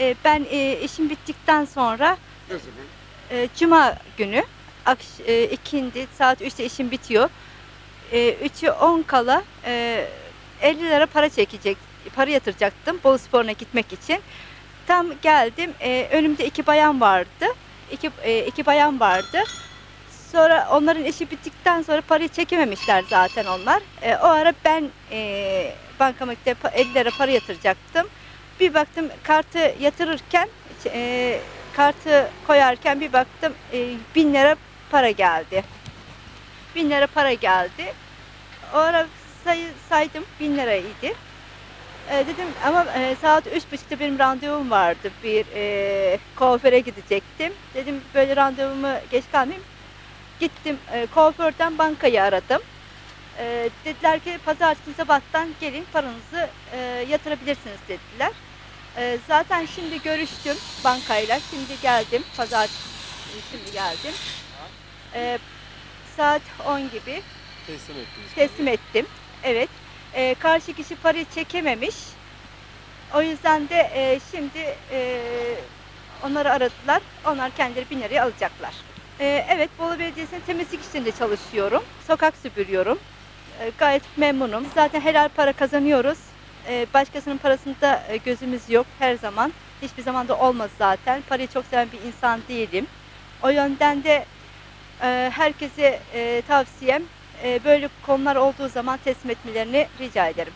E, ben e, işim bittikten sonra Ne zaman? e, cuma günü akş, e, ikindi saat 3'te işim bitiyor. E, 3'ü 10 kala e, 50 lira para çekecek, para yatıracaktım Bolu Spor'una gitmek için. Tam geldim, e, önümde iki bayan vardı. İki, e, iki bayan vardı. Sonra onların işi bittikten sonra parayı çekememişler zaten onlar. E, o ara ben e, bankamatikte pa- 50 lira para yatıracaktım. Bir baktım kartı yatırırken, e, kartı koyarken bir baktım e, 1000 lira para geldi. 1000 lira para geldi. O ara sayı, saydım 1000 liraydı. E, dedim ama e, saat üç buçukta benim randevum vardı. Bir e, kuaföre gidecektim. Dedim böyle randevumu geç kalmayayım. Gittim e, kuaförden bankayı aradım. E, dediler ki pazartesi sabahtan gelin paranızı e, yatırabilirsiniz dediler. E, zaten şimdi görüştüm bankayla. Şimdi geldim pazartesi şimdi geldim. E, saat 10 gibi Teslim ettiniz. teslim ettim. Evet. E, karşı kişi parayı çekememiş. O yüzden de e, şimdi e, onları aradılar. Onlar kendileri bin liraya alacaklar. E, evet Bolu Belediyesi'nin temizlik işinde çalışıyorum. Sokak süpürüyorum. E, gayet memnunum. Zaten helal para kazanıyoruz. E, başkasının parasında e, gözümüz yok her zaman. Hiçbir zaman da olmaz zaten. Parayı çok seven bir insan değilim. O yönden de e, herkese e, tavsiyem böyle konular olduğu zaman teslim etmelerini rica ederim.